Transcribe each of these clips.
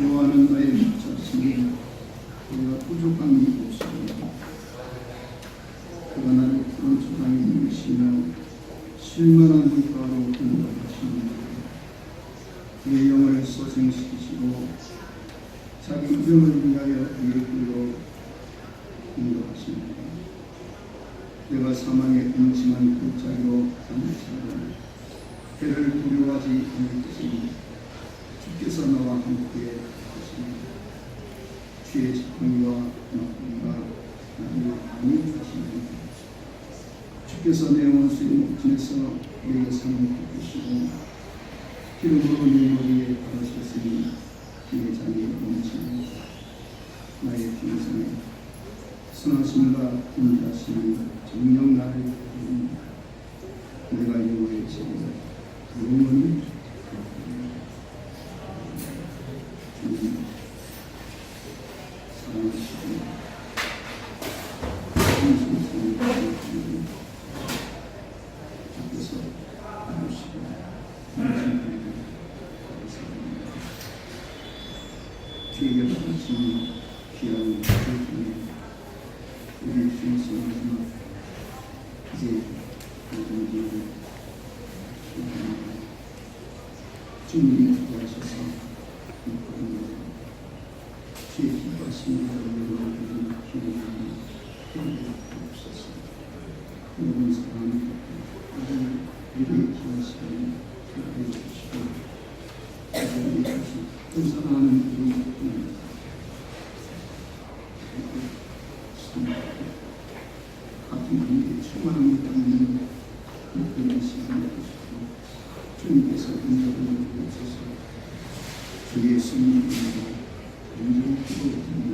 여호와는 나의 목자시니 내가 부족한 이 없으리라 그가 나를 푸른 초장에 이으시며 실만한 물가로 인도하시니 그의 영을 소생시키시고 자기 이름을 위하여 그의 길로 인도하십니다 내가 사망의 음침한 골짜기로 가는지라 그를 두려워하지 않을 것이니 주께서 나와 함께 하십니다 주의 지팡이와 나팔이가 나를 안위하십니다 주께서 내 원수의 목전에서 내게 상을 베푸시고 기름으로 내 머리에 바르셨으니 그의 장이 넘치니 나의 평생에 선하심과 인자심이 정령 나를 부릅니다. 내가 여호와의 집에 영원히 주님 사랑하시고 성신성이 주님 주께서 아시고 주에게 받으시니 귀한 주님 우리 주님께서 이제 모든 일을 주님이 구하셔서 이끌어내고 주의 기뻐하시는 여러분들이 기도하는 힘을 없어서 여러분 사랑하는 모든 일을 기하시는 기도해 주시고 여러분이 다시 또 사랑하는 우리 같은 관계 충만함을 담는 그런 시간을 주시고 주님께서 인도를 주셔서 주의 예수님 이름으로 온전히 기도드립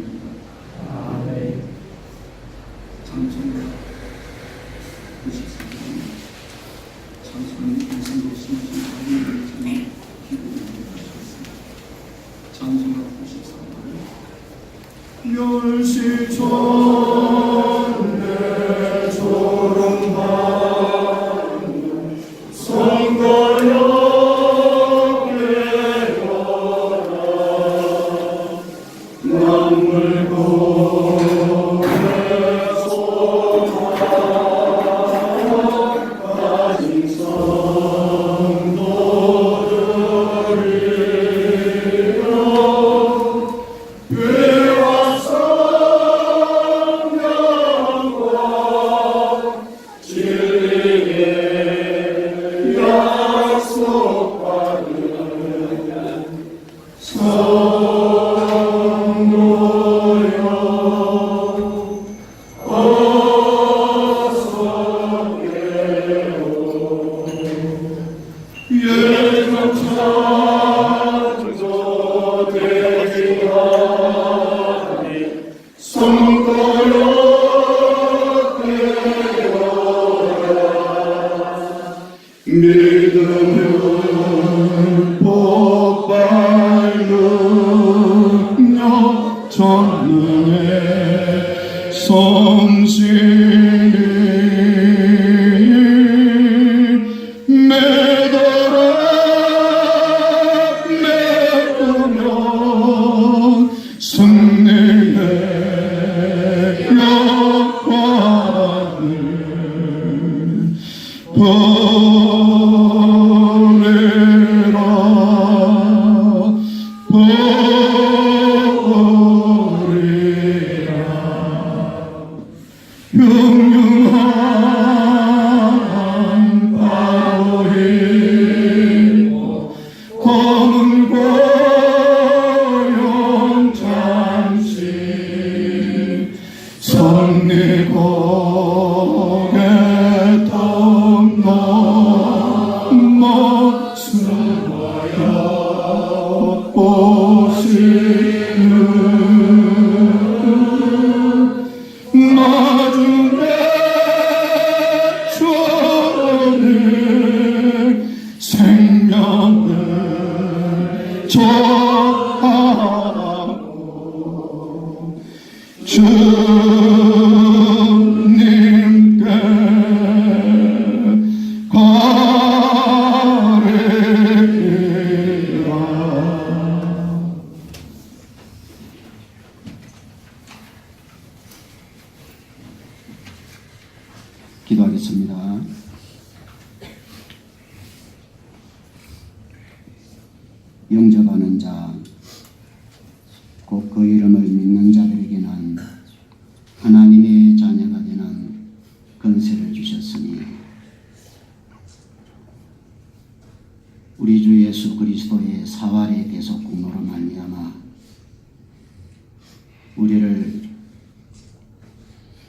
우리를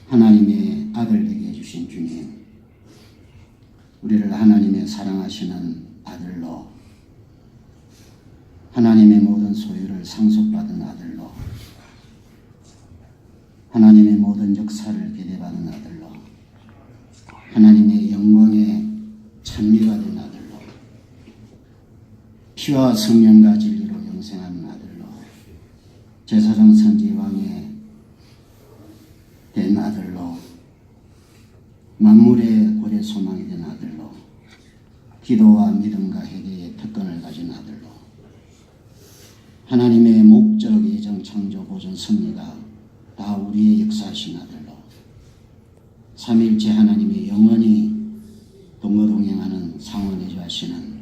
하나님의 아들 되게 해주신 주님, 우리를 하나님의 사랑하시는 아들로 하나님의 모든 소유를 상속받은 아들로 하나님의 모든 역사를 기대받은 아들로 하나님의 영광의 찬미가 된 아들로 피와 성령과 진리로 영생하는 아들로 제사장 선지 왕의 된 아들로 만물의 고대 소망이 된 아들로 기도와 믿음과 회개의 특권을 가진 아들로 하나님의 목적, 예정, 창조, 보존, 섭리가 다 우리의 역사하신 아들로 삼일째 하나님의 영원히 동거동행하는 상원해 주하시는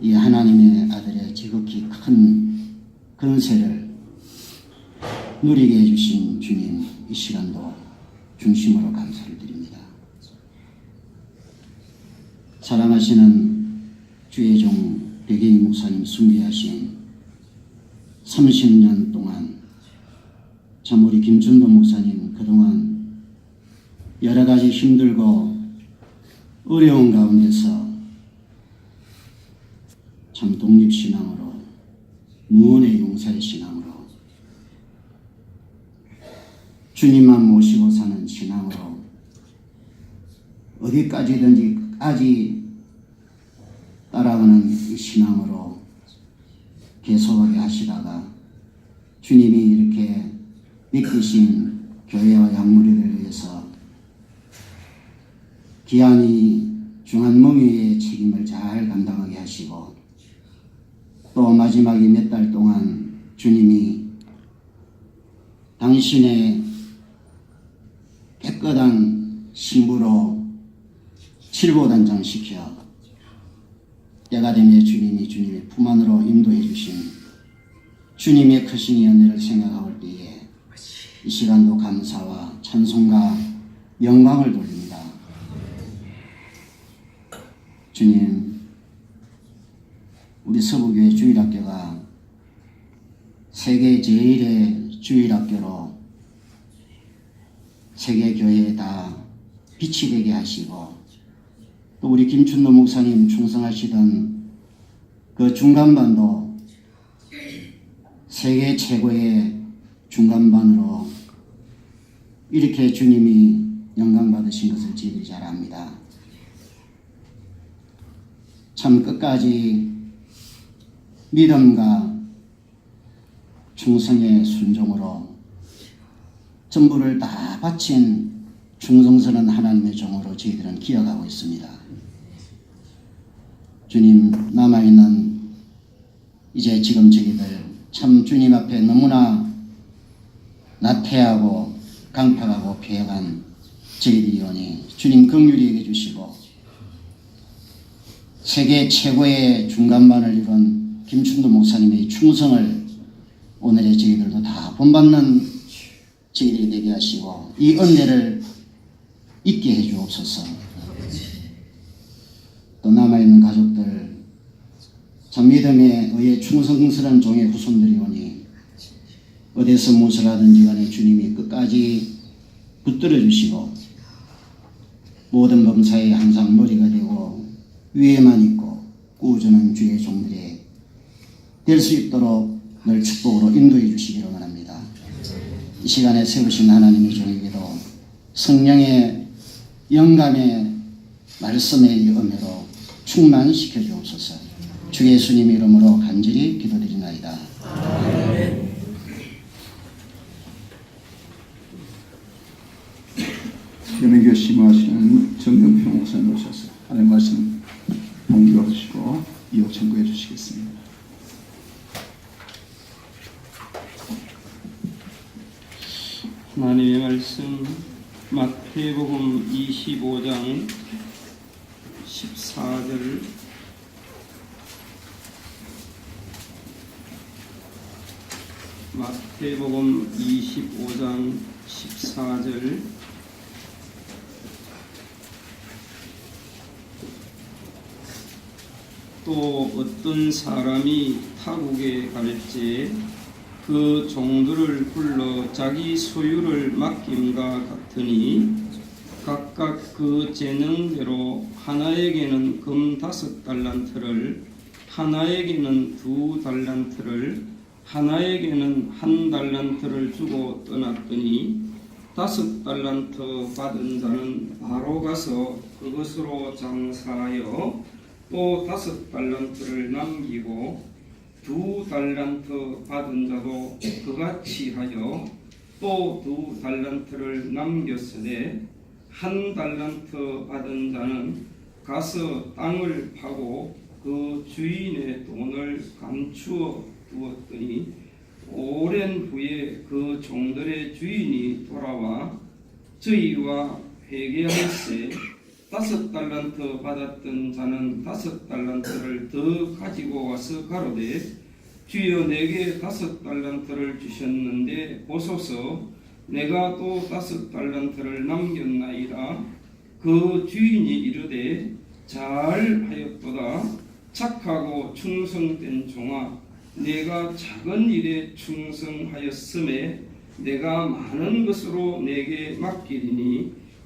이 하나님의 아들의 지극히 큰 근세를 누리게 해주신 주님 이 시간도 중심으로 감사를 드립니다. 사랑하시는 주의 종 백예희 목사님 숭배하신 30년 동안 참 우리 김준도 목사님 그동안 여러 가지 힘들고 어려운 가운데서 참 독립신앙으로 무언의 용사의 신앙으로 주님만 모시고 사는 신앙으로 어디까지든지 까지 따라가는 이 신앙으로 계속하게 하시다가 주님이 이렇게 믿기신 교회와 양무리를 위해서 기한이 중한 멍에의 책임을 잘 감당하게 하시고 또 마지막에 몇 달 동안 주님이 당신의 깨끗한 신부로 칠보단장 시켜 때가 되면 주님이 주님의 품 안으로 인도해 주신 주님의 크신 연애를 생각할 때에 이 시간도 감사와 찬송과 영광을 돌립니다. 주님, 우리 서부교회 주일학교가 세계 제일의 주일학교로 세계 교회에 다 빛이 되게 하시고 또 우리 김춘도 목사님 충성하시던 그 중간반도 세계 최고의 중간반으로 이렇게 주님이 영광 받으신 것을 저희들이 잘 압니다. 참 끝까지 믿음과 충성의 순종으로 전부를 다 바친 충성스러운 하나님의 종으로 저희들은 기억하고 있습니다. 주님 남아있는 이제 지금 저희들 참 주님 앞에 너무나 나태하고 강팍하고 패한 저희들이오니 주님 긍휼히 여겨 주시고 세계 최고의 중간반을 이룬 김춘도 목사님의 충성을 오늘의 저희들도 다 본받는 저희들이 되게 하시고 이 은혜를 잊게 해 주옵소서. 또 남아있는 가족들 참 믿음에 의해 충성스러운 종의 후손들이 오니 어디서 무엇을 하든지 간에 주님이 끝까지 붙들어 주시고 모든 범사에 항상 머리가 되고 위에만 있고 꾸준한 주의 종들이 될 수 있도록 늘 축복으로 인도해 주시기를 원합니다. 이 시간에 세우신 하나님의 종에게도 성령의 영감의 말씀의 은혜로 충만시켜 주옵소서. 주 예수님 이름으로 간절히 기도드리나이다. 연예교 심화하시는 정경평 목사님 오셔서 하나님 말씀 공개해 주시고 이호 청구해 주시겠습니다. 하나님의 말씀 마태복음 25장 14절. 마태복음 25장 14절. 또 어떤 사람이 타국에 갈지 그 종들을 불러 자기 소유를 맡김과 같으니 각각 그 재능대로 하나에게는 금 다섯 달란트를 하나에게는 두 달란트를 하나에게는 한 달란트를 주고 떠났더니 다섯 달란트 받은 자는 바로 가서 그것으로 장사하여 또 다섯 달란트를 남기고 두 달란트 받은 자도 그같이 하여 또 두 달란트를 남겼으되 한 달란트 받은 자는 가서 땅을 파고 그 주인의 돈을 감추어 두었더니 오랜 후에 그 종들의 주인이 돌아와 저희와 회개할세 다섯 달란트 받았던 자는 다섯 달란트를 더 가지고 와서 가로되 주여 내게 다섯 달란트를 주셨는데 보소서 내가 또 다섯 달란트를 남겼나이다. 그 주인이 이르되 잘하였도다. 착하고 충성된 종아 내가 작은 일에 충성하였음에 내가 많은 것으로 내게 맡기리니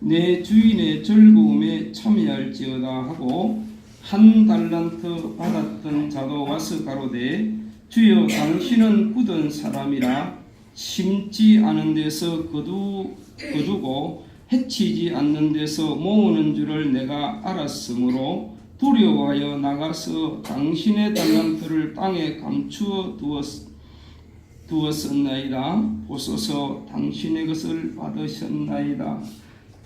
내 주인의 즐거움에 참여할지어다 하고 한 달란트 받았던 자도 와서 가로되 주여 당신은 굳은 사람이라 심지 않은 데서 거두, 거두고 해치지 않는 데서 모으는 줄을 내가 알았으므로 두려워하여 나가서 당신의 달란트를 땅에 감추어 두었, 두었었나이다. 보소서 당신의 것을 받으셨나이다.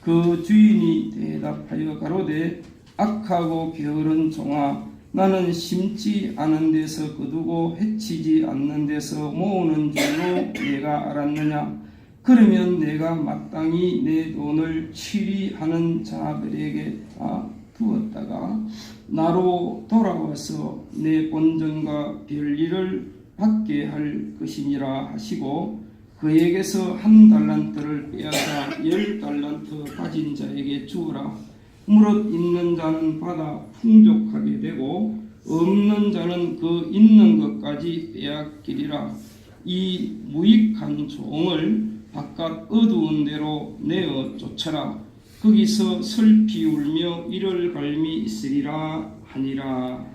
그 주인이 대답하여 가로되 악하고 게으른 종아 나는 심지 않은 데서 거두고 해치지 않는 데서 모으는 줄로 내가 알았느냐? 그러면 내가 마땅히 내 돈을 취리하는 자들에게 다 두었다가 나로 돌아와서 내 본전과 별일을 받게 할 것이니라 하시고 그에게서 한 달란트를 빼앗아 열 달란트 가진 자에게 주어라. 무릇 있는 자는 받아 풍족하게 되고 없는 자는 그 있는 것까지 빼앗기리라. 이 무익한 종을 바깥 어두운 데로 내어 쫓아라. 거기서 슬피 울며 이를 갈미 있으리라 하니라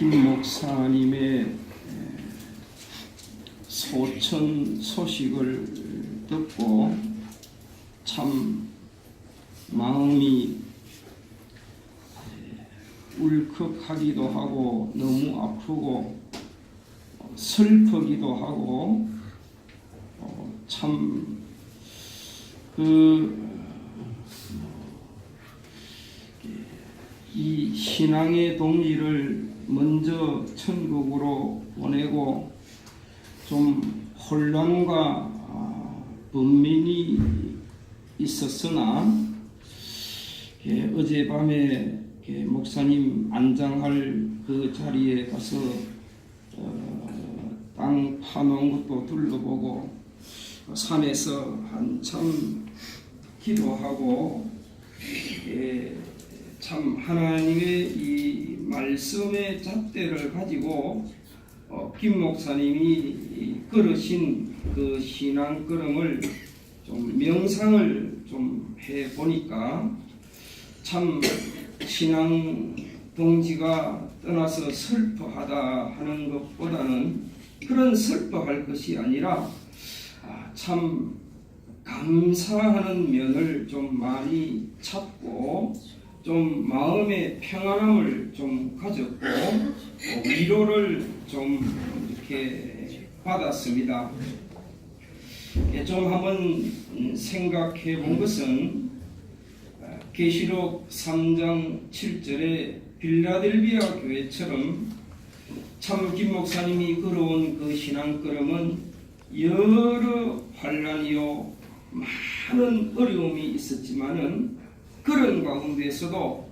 김 목사님의 소천 소식을 듣고 참 마음이 울컥하기도 하고 너무 아프고 슬프기도 하고 어, 참그 이 신앙의 동기를 먼저 천국으로 보내고 좀 혼란과 아, 분민이 있었으나 예, 어젯밤에 예, 목사님 안장할 그 자리에 가서 어, 땅 파놓은 것도 둘러보고 산에서 한참 기도하고 예, 참 하나님의 이 말씀의 잣대를 가지고 어, 김 목사님이 이 걸으신 그 신앙 걸음을 좀 명상을 좀 해 보니까 참 신앙 동지가 떠나서 슬퍼하다 하는 것보다는 그런 슬퍼할 것이 아니라 아, 참 감사하는 면을 좀 많이 찾고 좀 마음의 평안함을 좀 가졌고 또 위로를 좀 이렇게 받았습니다. 예, 좀 한번 음, 생각해 본 것은 아, 계시록 3장 7절에 빌라델비아 교회처럼 참 김 목사님이 걸어온 그 신앙 걸음은 여러 환란이요 많은 어려움이 있었지만은 그런 가운데서도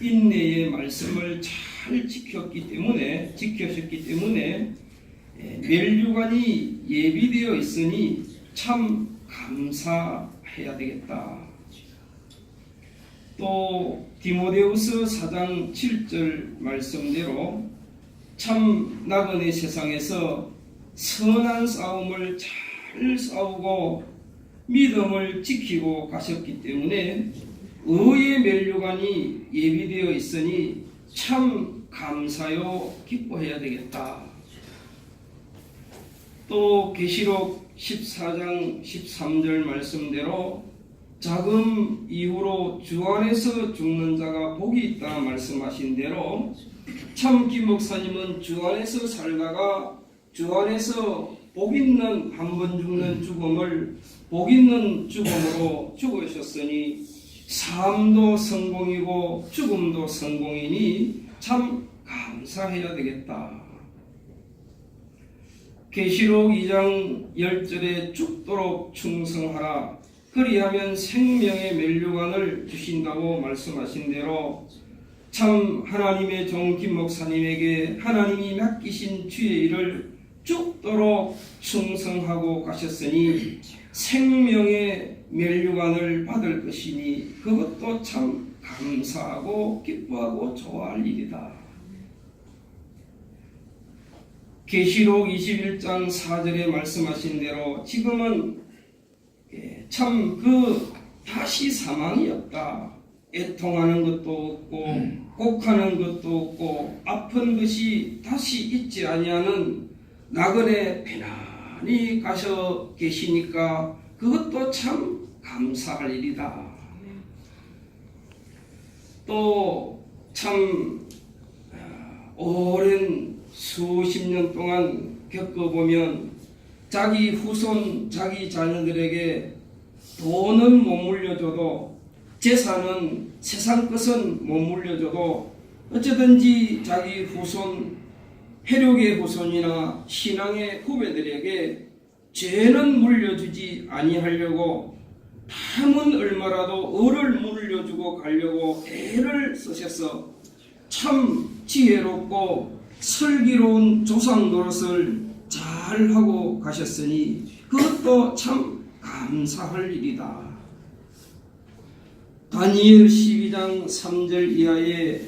인내의 말씀을 잘 지켰기 때문에 지켜셨기 때문에 예, 멸류관이 예비되어 있으니 참 감사해야 되겠다. 또 디모데후서 4장 7절 말씀대로 참 나그네 세상에서 선한 싸움을 잘 싸우고 믿음을 지키고 가셨기 때문에 의의 멸류관이 예비되어 있으니 참 감사요 기뻐해야 되겠다. 또 계시록 14장 13절 말씀대로 자금 이후로 주 안에서 죽는 자가 복이 있다 말씀하신 대로 참김 목사님은 주 안에서 살다가 주 안에서 복 있는 한 번 죽는 죽음을 복 있는 죽음으로 죽으셨으니 삶도 성공이고 죽음도 성공이니 참 감사해야 되겠다. 계시록 2장 10절에 죽도록 충성하라. 그리하면 생명의 멸류관을 주신다고 말씀하신 대로 참 하나님의 종김 목사님에게 하나님이 맡기신 주의 일을 죽도록 충성하고 가셨으니 생명의 멸류관을 받을 것이니 그것도 참 감사하고 기뻐하고 좋아할 일이다. 계시록 21장 4절에 말씀하신 대로 지금은 예, 참그 다시 사망이 없다. 애통하는 것도 없고 곡하는 것도 없고 아픈 것이 다시 있지 아니하는 나그네 편안히 가셔 계시니까 그것도 참 감사할 일이다. 또참 오랜 수십 년 동안 겪어보면 자기 후손, 자기 자녀들에게 돈은 못 물려줘도 재산은 세상 것은 못 물려줘도 어쩌든지 자기 후손, 혈육의 후손이나 신앙의 후배들에게 죄는 물려주지 아니하려고 남은 얼마라도 을을 물려주고 가려고 애를 쓰셔서 참 지혜롭고 슬기로운 조상 노릇을 잘 하고 가셨으니 그것도 참 감사할 일이다. 다니엘 12장 3절 이하에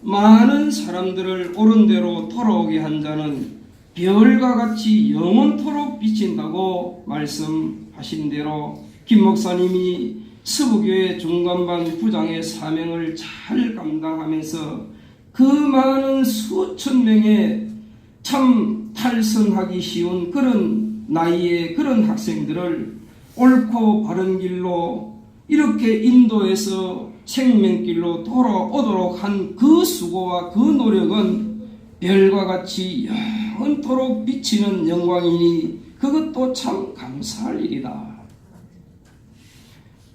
많은 사람들을 옳은 대로 돌아오게 한 자는 별과 같이 영원토록 비친다고 말씀하신 대로 김 목사님이 서부교회 중간반 부장의 사명을 잘 감당하면서 그 많은 수천 명의 참 탈선하기 쉬운 그런 나이의 그런 학생들을 옳고 바른 길로 이렇게 인도해서 생명길로 돌아오도록 한 그 수고와 그 노력은 별과 같이 영원토록 비치는 영광이니 그것도 참 감사할 일이다.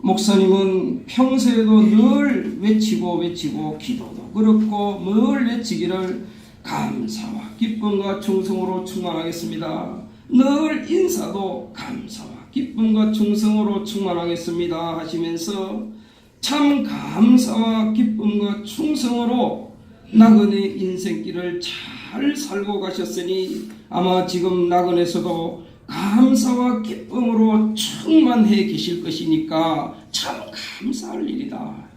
목사님은 평소에도 늘 외치고 외치고 기도도 그렇고 늘 외치기를 감사와 기쁨과 충성으로 충만하겠습니다. 늘 인사도 감사와 기쁨과 충성으로 충만하겠습니다 하시면서 참 감사와 기쁨과 충성으로 나그네 인생길을 잘 살고 가셨으니 아마 지금 나그네에서도 감사와 기쁨으로 충만해 계실 것이니까 참 감사할 일이다.